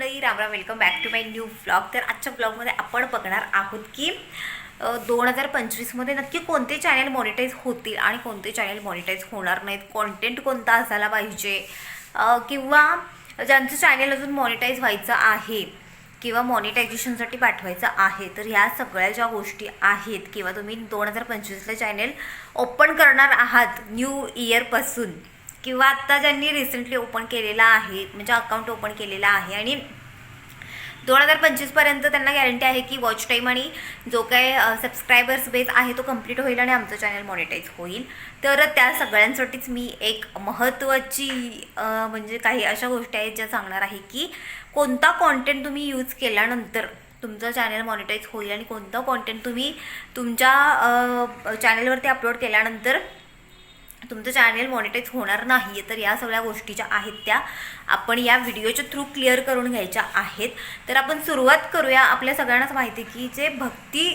मंडळी रामराम welcome back to my new blog तर आजच्या ब्लॉगमध्ये आपण बघणार आहोत की दोन हजार पंचवीसमध्ये नक्की कोणते चॅनल मॉनिटाईज होतील आणि कोणते चॅनल मॉनिटाईज होणार नाहीत? कॉन्टेंट कोणता असायला पाहिजे? किंवा ज्यांचं चॅनल अजून मॉनिटाईज व्हायचं आहे किंवा मॉनिटायझेशनसाठी पाठवायचं आहे तर ह्या सगळ्या ज्या गोष्टी आहेत किंवा तुम्ही दोन हजार पंचवीसला चॅनेल ओपन करणार आहात न्यू इयरपासून किंवा आत्ता ज्यांनी रिसेंटली ओपन केलेला आहे म्हणजे अकाउंट ओपन केलेला आहे आणि दोन हजार पंचवीसपर्यंत त्यांना गॅरंटी आहे की वॉच टाईम आणि जो काय सबस्क्रायबर्स बेस आहे तो कंप्लीट होईल आणि आमचं चॅनल मॉनिटाईज होईल. तर त्या सगळ्यांसाठीच मी एक महत्त्वाची म्हणजे काही अशा गोष्टी आहेत ज्या सांगणार आहे की कोणता कॉन्टेंट तुम्ही यूज केल्यानंतर तुमचं चॅनल मॉनिटाईज होईल आणि कोणता कॉन्टेंट तुम्ही तुमच्या चॅनलवरती अपलोड केल्यानंतर तुमचं चॅनल मॉनिटाईज होणार नाही तर या सगळ्या गोष्टी ज्या आहेत त्या आपण या व्हिडिओच्या थ्रू क्लिअर करून घ्यायच्या आहेत. तर आपण सुरुवात करूया आपल्या सगळ्यांनाच माहिती की जे भक्ती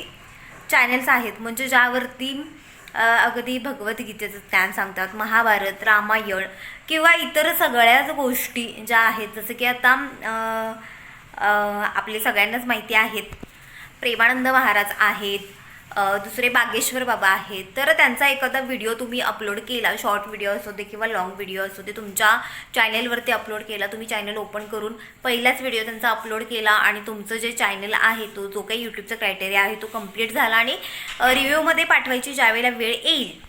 चॅनल्स आहेत म्हणजे ज्यावरती अगदी भगवद्गीतेचं ज्ञान सांगतात महाभारत रामायण किंवा इतर सगळ्याच गोष्टी ज्या आहेत जसं की आता आपले सगळ्यांनाच माहिती आहेत. प्रेमानंद महाराज आहेत दुसरे बागेश्वर बाबा आहेत. तर त्यांचा एखादा व्हिडिओ तुम्ही अपलोड केला शॉर्ट व्हिडिओ असू दे किंवा लॉंग व्हिडिओ असू दे तुमच्या चॅनेलवरती अपलोड केला तुम्ही चॅनल ओपन करून पहिलाच व्हिडिओ त्यांचा अपलोड केला आणि तुमचं जे चॅनल आहे तो जो काही यूट्यूबचा क्रायटेरिया आहे तो कंप्लीट झाला आणि रिव्ह्यूमध्ये पाठवायची ज्यावेळेला वेळ येईल.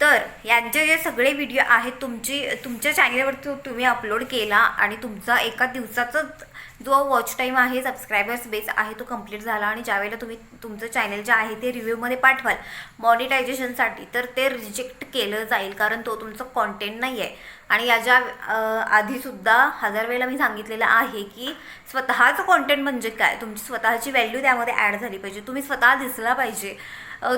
तर यांचे जे सगळे व्हिडिओ आहेत तुमची तुमच्या चॅनलवरती तुम्ही अपलोड केला आणि तुमचा एका दिवसाचाच जो वॉच टाईम आहे सबस्क्रायबर्स बेस आहे तो कंप्लीट झाला आणि ज्यावेळेला तुम्ही तुमचं चॅनल जे आहे ते रिव्ह्यूमध्ये पाठवाल मॉनिटायझेशनसाठी तर ते रिजेक्ट केलं जाईल कारण तो तुमचं कॉन्टेंट नाही आहे आणि याच्या आधीसुद्धा हजार वेळेला मी सांगितलेलं आहे की स्वतःचं कॉन्टेंट म्हणजे काय? तुमची स्वतःची व्हॅल्यू त्यामध्ये ॲड झाली पाहिजे. तुम्ही स्वतः दिसला पाहिजे.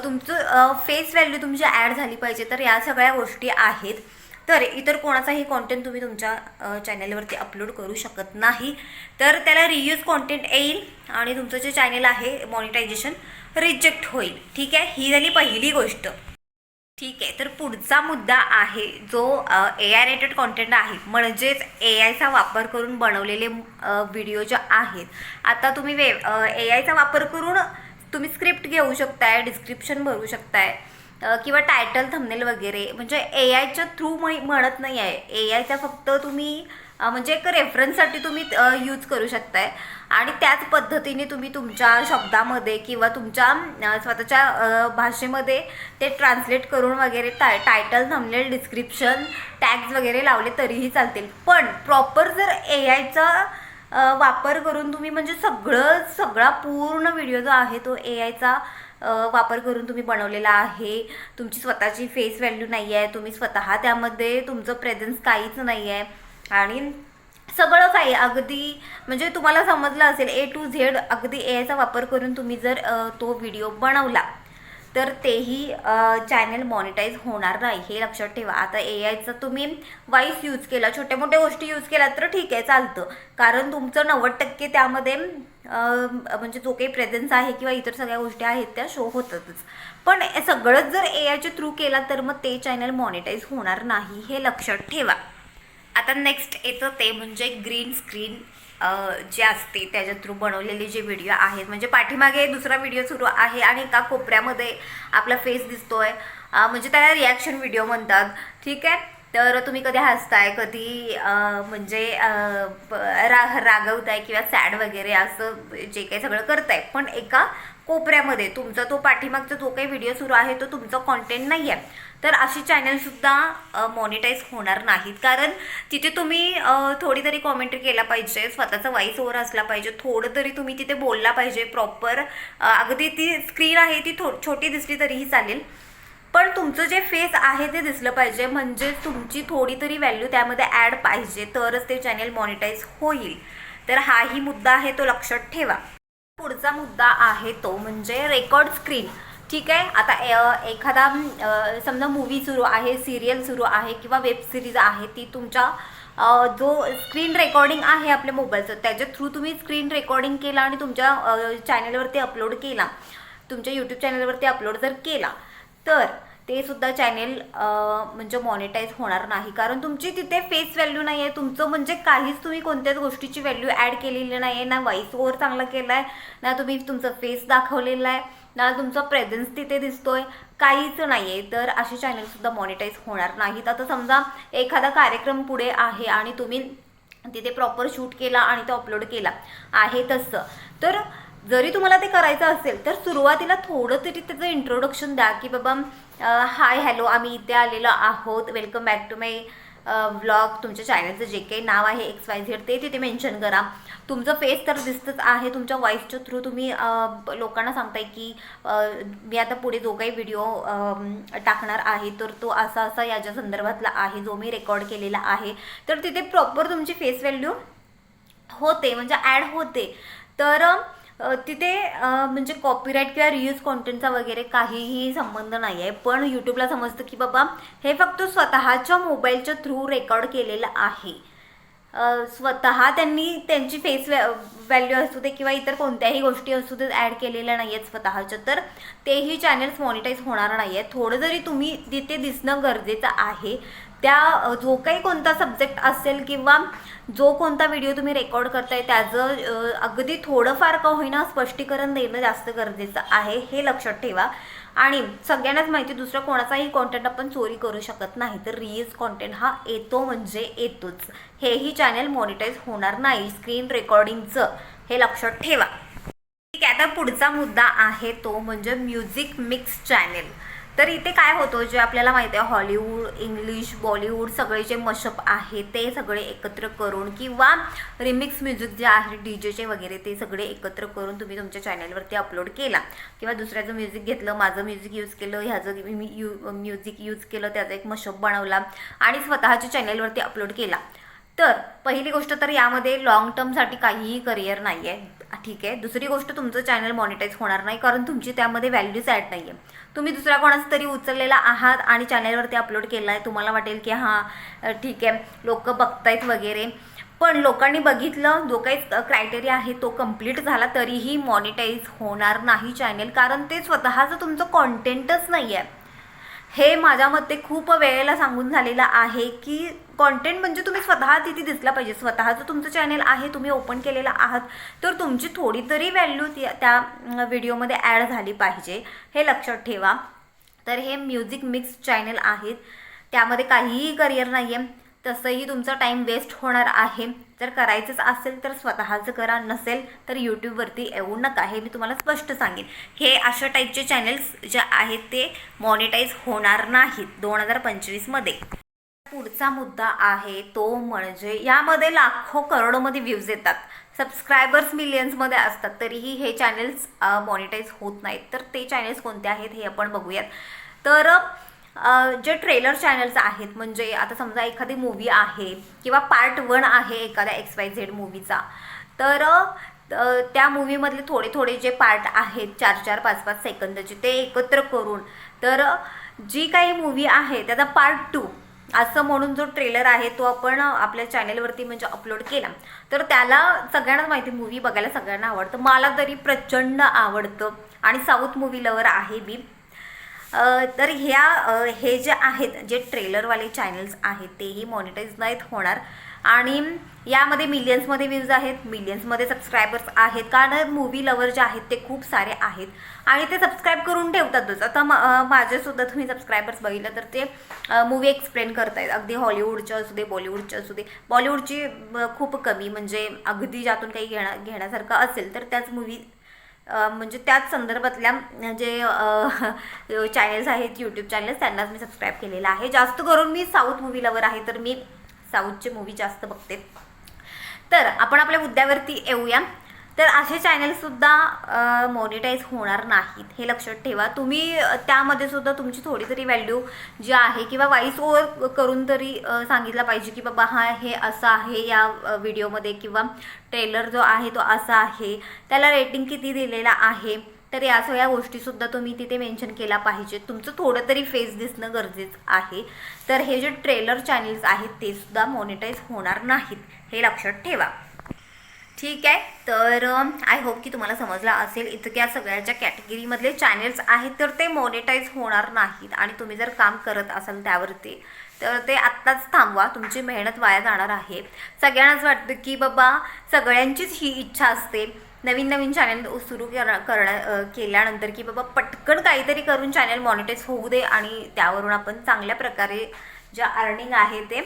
तुमचं फेस व्हॅल्यू तुमची ॲड झाली पाहिजे. तर या सगळ्या गोष्टी आहेत. तर इतर कोणाचाही कॉन्टेंट तुम्ही तुमच्या चॅनलवरती अपलोड करू शकत नाही. तर त्याला रियूज कॉन्टेंट येईल आणि तुमचं जे चॅनल आहे मॉनिटायझेशन रिजेक्ट होईल. ठीक आहे? ही झाली पहिली गोष्ट. ठीक आहे? तर पुढचा मुद्दा आहे जो ए आय रेटेड कॉन्टेंट आहे. म्हणजेच ए आयचा वापर करून बनवलेले व्हिडिओ जे आहेत. आता तुम्ही वे ए आयचा वापर करून तुम्ही स्क्रिप्ट घेऊ शकताय डिस्क्रिप्शन भरू शकताय. किंवा टायटल थंबनेल वगैरे. म्हणजे ए आयच्या थ्रू म्हणत नाही आहे ए आयचा फक्त तुम्ही म्हणजे एक रेफरन्ससाठी तुम्ही यूज करू शकताय. आणि त्याच पद्धतीने तुम्ही तुमच्या शब्दामध्ये किंवा तुमच्या स्वतःच्या भाषेमध्ये ते ट्रान्सलेट करून वगैरे टाय टायटल थंबनेल डिस्क्रिप्शन टॅग्स वगैरे लावले तरीही चालतील. पण प्रॉपर जर ए आयचा वापर करून तुम्ही म्हणजे सगळं सगळा पूर्ण व्हिडिओ जो आहे तो ए आयचा वापर करून तुम्ही बनवलेला आहे. तुमची स्वतःची फेस व्हॅल्यू नाही आहे तुम्ही स्वतः त्यामध्ये तुमचं प्रेझेन्स काहीच नाही आहे आणि सगळं काही अगदी म्हणजे तुम्हाला समजलं असेल ए टू झेड अगदी ए आयचा वापर करून तुम्ही जर तो व्हिडिओ बनवला. तर तेही चॅनल मॉनिटाईज होणार नाही हे लक्षात ठेवा. आता ए आयचा तुम्ही वाईस यूज केला छोट्या मोठ्या गोष्टी यूज केल्या तर ठीक आहे चालतं. कारण तुमचं नव्वद टक्के त्यामध्ये म्हणजे जो काही प्रेझेन्स आहे किंवा इतर सगळ्या गोष्टी आहेत त्या शो होतातच. पण सगळंच जर ए आयच्या थ्रू केला तर मग ते चॅनल मॉनिटाईज होणार नाही हे लक्षात ठेवा. आता नेक्स्ट येतं ते म्हणजे ग्रीन स्क्रीन जे असते त्याच्या थ्रू बनवलेले जे व्हिडिओ आहेत. म्हणजे पाठीमागे दुसरा व्हिडिओ सुरू आहे आणि एका कोपऱ्यामध्ये आपला फेस दिसतोय. म्हणजे त्याला रिॲक्शन व्हिडिओ म्हणतात. ठीक आहे? तर तुम्ही कधी हसताय कधी म्हणजे रा रागवताय किंवा सॅड वगैरे असं जे काही सगळं करताय. पण एका कोपऱ्यामध्ये. तुमचा तो पाठीमागचा जो काही व्हिडिओ सुरू आहे तो तुमचा कॉन्टेंट नाही आहे तर अशी चॅनलसुद्धा मॉनिटाईज होणार नाहीत. कारण तिथे तुम्ही थोडी तरी कॉमेंट्री केला पाहिजे स्वतःचा वाईस ओव्हर असला पाहिजे थोडं तरी तुम्ही तिथे बोलला पाहिजे प्रॉपर अगदी ती स्क्रीन आहे ती थो छोटी दिसली तरीही चालेल. पण तुमचं जे फेस आहे ते दिसलं पाहिजे. म्हणजे तुमची थोडी तरी व्हॅल्यू त्यामध्ये ॲड पाहिजे तरच ते चॅनेल मॉनिटाईज होईल. तर हाही मुद्दा आहे तो लक्षात ठेवा. पुढचा मुद्दा आहे तो म्हणजे रेकॉर्ड स्क्रीन ठीक आहे? आता एखादा समजा मूवी सुरू आहे सिरियल सुरू आहे किंवा वेब सिरीज आहे ती तुमच्या जो स्क्रीन रेकॉर्डिंग आहे आपल्या मोबाईलचं त्याच्या थ्रू तुम्ही स्क्रीन रेकॉर्डिंग केला आणि तुमच्या चॅनलवरती अपलोड केला. तुमच्या यूट्यूब चॅनलवरती अपलोड जर केला तर ते सुद्धा चॅनेल म्हणजे मॉनिटाईज होणार नाही. कारण तुमची तिथे फेस व्हॅल्यू नाही आहे तुमचं म्हणजे काहीच तुम्ही कोणत्याच गोष्टीची व्हॅल्यू ॲड केलेली नाही आहे ना व्हॉइस ओवर चांगला केला आहे ना तुम्ही तुमचं फेस दाखवलेला आहे ना तुमचा प्रेझेन्स तिथे दिसतोय. काहीच नाही आहे तर असे चॅनलसुद्धा मॉनिटाईज होणार नाहीत. आता समजा एखादा कार्यक्रम पुढे आहे आणि तुम्ही तिथे प्रॉपर शूट केला आणि तो अपलोड केला आहे तसं. तर जरी तुम्हाला ते करायचं असेल तर सुरुवातीला थोडं तरी त्याचं इंट्रोडक्शन द्या की बाबा हाय हॅलो आम्ही इथे आलेलो आहोत. Welcome back to my vlog तुमच्या चॅनलचं जे काही नाव आहे एक्स वाय झेड ते तिथे मेन्शन करा. तुमचं फेस तर दिसतंच आहे. तुमच्या वॉईसच्या थ्रू तुम्ही लोकांना सांगताय की मी आता पुढे जो काही व्हिडिओ टाकणार आहे तर तो असा असा याच्या संदर्भातला आहे जो मी रेकॉर्ड केलेला आहे. तर तिथे प्रॉपर तुमची फेस व्हॅल्यू होते म्हणजे ॲड होते. तर तिथे म्हणजे कॉपीराईट किंवा रियूज कॉन्टेंटचा वगैरे काहीही संबंध नाही आहे पण यूट्यूबला समजतं की बाबा हे फक्त स्वतःच्या मोबाईलच्या थ्रू रेकॉर्ड केलेलं आहे. स्वतः त्यांनी त्यांची फेस व्हॅल्यू असू दे किंवा इतर कोणत्याही गोष्टी असू दे ॲड केलेल्या नाही आहेत स्वतःच्या. तर तेही चॅनल्स मॉनिटाईज होणार नाही आहेत थोडं जरी तुम्ही तिथे दिसणं गरजेचं आहे त्या जो काही कोणता सब्जेक्ट असेल किंवा जो कोणता व्हिडिओ तुम्ही रेकॉर्ड करताय त्याचं अगदी थोडंफार का होईना स्पष्टीकरण देणं जास्त गरजेचं आहे हे लक्षात ठेवा. आणि सगळ्यांनाच माहिती दुसरा कोणाचाही कॉन्टेंट आपण चोरी करू शकत नाही. तर रियूज कॉन्टेंट हा येतो म्हणजे येतोच. हेही चॅनल मॉनिटाईज होणार नाही स्क्रीन रेकॉर्डिंगचं हे लक्षात ठेवा. ठीक आहे आता पुढचा मुद्दा आहे तो म्हणजे म्युझिक मिक्स चॅनेल तर इथे काय होतं जे आपल्याला माहिती आहे हॉलिवूड इंग्लिश बॉलिवूड सगळे जे मशअप आहे ते सगळे एकत्र करून किंवा रिमिक्स म्युझिक जे आहे डी जेचे वगैरे ते सगळे एकत्र करून तुम्ही तुमच्या चॅनलवरती अपलोड केला. किंवा दुसऱ्याचं म्युझिक घेतलं माझं म्युझिक यूज केलं ह्याचं मी यू म्युझिक यूज केलं त्याचा एक मशअप बनवला आणि स्वतःच्या चॅनलवरती अपलोड केला. तर पहिली गोष्ट तर यामध्ये लॉंग टर्मसाठी काहीही करिअर नाही आहे ठीक आहे. दुसरी गोष्ट तुमचं चॅनल मॉनिटाईज होणार नाही कारण तुमची त्यामध्ये व्हॅल्यूज ॲड नाही आहे तुम्ही दुसऱ्या कोणाचं तरी उचललेला आहात आणि चॅनलवरती अपलोड केला आहे तुम्हाला वाटेल की हां ठीक आहे लोक बघतायत वगैरे. पण लोकांनी बघितलं जो काही क्रायटेरिया आहे तो कंप्लीट झाला तरीही मॉनिटाईज होणार नाही चॅनल कारण ते स्वतःचं तुमचं कॉन्टेंटच नाही आहे हे माझ्या मते खूप वेळेला सांगून झालेलं आहे की कॉन्टेंट म्हणजे तुम्ही स्वतः तिथे दिसला पाहिजे. स्वतःचं तुमचं चॅनल आहे तुम्ही ओपन केलेलं आहात तर तुमची थोडी तरी व्हॅल्यू त्या व्हिडिओमध्ये ॲड झाली पाहिजे. हे लक्षात ठेवा. तर हे म्युझिक मिक्स चॅनल आहेत. त्यामध्ये काहीही करिअर नाही आहे तसंही तुमचा टाईम वेस्ट होणार आहे. जर करायचंच असेल तर स्वतःचं करा नसेल तर यूट्यूबवरती येऊ नका. हे मी तुम्हाला स्पष्ट सांगेन. हे अशा टाईपचे चॅनेल्स जे आहेत ते मॉनिटाईज होणार नाहीत दोन हजार पंचवीसमध्ये. पुढचा मुद्दा आहे तो म्हणजे यामध्ये लाखो करोडोमध्ये व्ह्यूज येतात. सबस्क्रायबर्स मिलियन्समध्ये असतात. तरीही हे चॅनेल्स मॉनिटाईज होत नाहीत. तर ते चॅनेल्स कोणते आहेत हे आपण बघूयात. तर जे ट्रेलर चॅनल्स आहेत म्हणजे आता समजा एखादी मूवी आहे किंवा पार्ट वन आहे एखाद्या एक्स वाय झेड मूवीचा तर त्या मूवीमधले थोडे थोडे जे पार्ट आहेत चार चार पाच पाच सेकंदाचे ते एकत्र करून तर जी काही मूवी आहे त्याचा पार्ट टू असं म्हणून जो ट्रेलर आहे तो आपण आपल्या चॅनेलवरती म्हणजे अपलोड केला. तर त्याला सगळ्यांनाच माहिती मूवी बघायला सगळ्यांना आवडतं. मला तरी प्रचंड आवडतं. आणि साऊथ मूवी लवर आहे मी. तर ह्या हे जे आहेत जे ट्रेलरवाले चॅनल्स आहेत तेही मॉनिटाईज नाहीत होणार. आणि यामध्ये मिलियन्समध्ये व्ह्यूज आहेत मिलियन्समध्ये सबस्क्रायबर्स आहेत. कारण मूवी लवर जे आहेत ते खूप सारे आहेत. आणि ते सबस्क्राईब करून ठेवतातच आता माझेसुद्धा तुम्ही सबस्क्रायबर्स बघितलं तर ते मूवी एक्सप्लेन करतायत. अगदी हॉलिवूडचे असू दे बॉलिवूडचे असू दे. बॉलिवूडची खूप कमी म्हणजे अगदी ज्यातून काही घेण्या घेण्यासारखं असेल तर त्याच मूवी म्हणजे त्याच संदर्भातल्या म्हणजे, जे चॅनल्स आहेत यूट्यूब चॅनल्स त्यांनाच मी सबस्क्राईब केलेलं आहे. जास्त करून मी साऊथ मूवी लवर आहे तर मी साऊथचे मूवी जास्त बघते. तर आपण आपल्या मुद्द्यावरती येऊया. तर असे चॅनलसुद्धा मॉनिटाईज होणार नाहीत. हे लक्षात ठेवा. तुम्ही त्यामध्ये सुद्धा तुमची थोडी तरी व्हॅल्यू जी आहे किंवा वाईस ओव्हर करून तरी सांगितलं पाहिजे की बाबा हा हे असं आहे या व्हिडिओमध्ये किंवा ट्रेलर जो आहे तो असा आहे. त्याला रेटिंग किती दिलेला आहे. तर या सगळ्या गोष्टीसुद्धा तुम्ही तिथे मेन्शन केला पाहिजे. तुमचं थोडं तरी फेस दिसणं गरजेचं आहे. तर हे जे ट्रेलर चॅनल्स आहेत ते सुद्धा मॉनिटाईज होणार नाहीत. हे लक्षात ठेवा. ठीक आहे. तर आय होप की तुम्हाला समजलं असेल. इतक्या सगळ्याच्या कॅटेगरीमधले चॅनेल्स आहेत तर ते मॉनिटाईज होणार नाहीत. आणि तुम्ही जर काम करत असाल त्यावरती तर ते आत्ताच थांबवा. तुमची मेहनत वाया जाणार आहे. सगळ्यांनाच वाटतं की बाबा सगळ्यांचीच ही इच्छा असते. नवीन नवीन चॅनल सुरू कर करण्या केल्यानंतर की बाबा पटकन काहीतरी करून चॅनल मॉनिटाईज होऊ दे आणि त्यावरून आपण चांगल्या प्रकारे ज्या अर्निंग आहे ते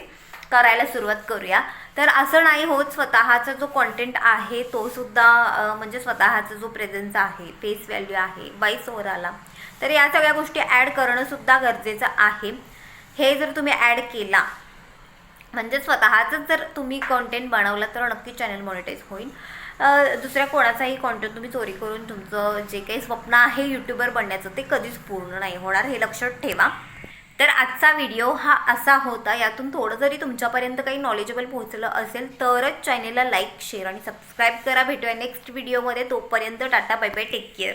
करायला सुरुवात करूया. तर असं नाही होत स्वतःचा जो कॉन्टेंट आहे तो सुद्धा म्हणजे स्वतःचा जो प्रेझेन्स आहे फेस व्हॅल्यू आहे वाईस ओव्हर आला तर या सगळ्या गोष्टी ॲड करणंसुद्धा गरजेचं आहे. हे जर तुम्ही ॲड केला म्हणजे स्वतःचं जर तुम्ही कॉन्टेंट बनवलं तर नक्की चॅनल मॉनिटाईज होईल. दुसऱ्या कोणाचाही कॉन्टेंट तुम्ही चोरी करून तुमचं जे काही स्वप्न आहे यूट्यूबर बनण्याचं ते कधीच पूर्ण नाही होणार हे लक्षात ठेवा. तर आजचा व्हिडिओ हा असा होता. यातून थोडं जरी तुमच्यापर्यंत काही नॉलेजेबल पोहोचलं असेल तरच चॅनेलला लाईक शेअर आणि सबस्क्राईब करा. भेटूया नेक्स्ट व्हिडिओमध्ये तोपर्यंत tata bye bye take care